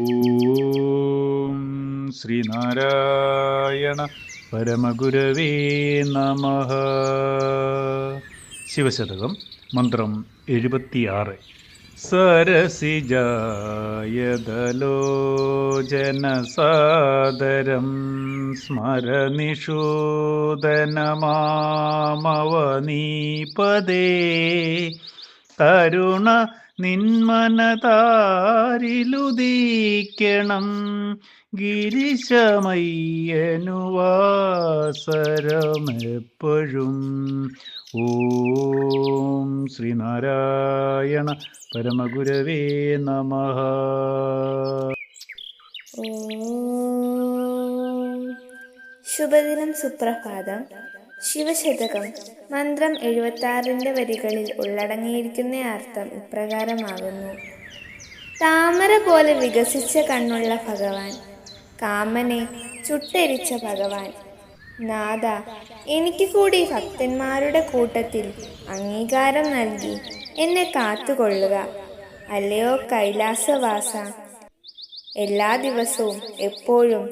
ഓം ശ്രീനാരായണ പരമഗുരവേ നമ. ശിവശതകം മന്ത്രം എഴുപത്തിയാറ്. സരസിജായതലോചനസാദരം സ്മരനിഷൂദനമാമവനീപദേ കരുണ നിന്മനതാരിലുദീക്കണം ഗിരിശമയ്യനുവാസരമെപ്പോഴും. ഓം ശ്രീനാരായണ പരമഗുരവേ നമ. ശുഭദിനം സുപ്രഭാതം. ശിവശതകം. മന്ത്രം എഴുപത്താറിന്റെ വരികളിൽ ഉള്ളടങ്ങിയിരിക്കുന്ന അർത്ഥം ഇപ്രകാരമാകുന്നു. താമര പോലെ വികസിച്ച കണ്ണുള്ള ഭഗവാൻ കാമനെ ചുട്ടരിച്ച ഭഗവാൻ നാഥ എനിക്ക് കൂടി ഭക്തന്മാരുടെ കൂട്ടത്തിൽ അംഗീകാരം നൽകി എന്നെ കാത്തുകൊള്ളുക. അല്ലയോ കൈലാസവാസ എല്ലാ ദിവസവും എപ്പോഴും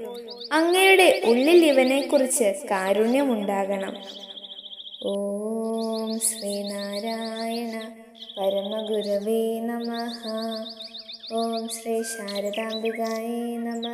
അങ്ങയുടെ ഉള്ളിൽ ഇവനെക്കുറിച്ച് കാരുണ്യമുണ്ടാകണം. ഓം ശ്രീനാരായണ പരമഗുരവേ നമ. ഓം ശ്രീ ശാരദാംബികായേ നമ.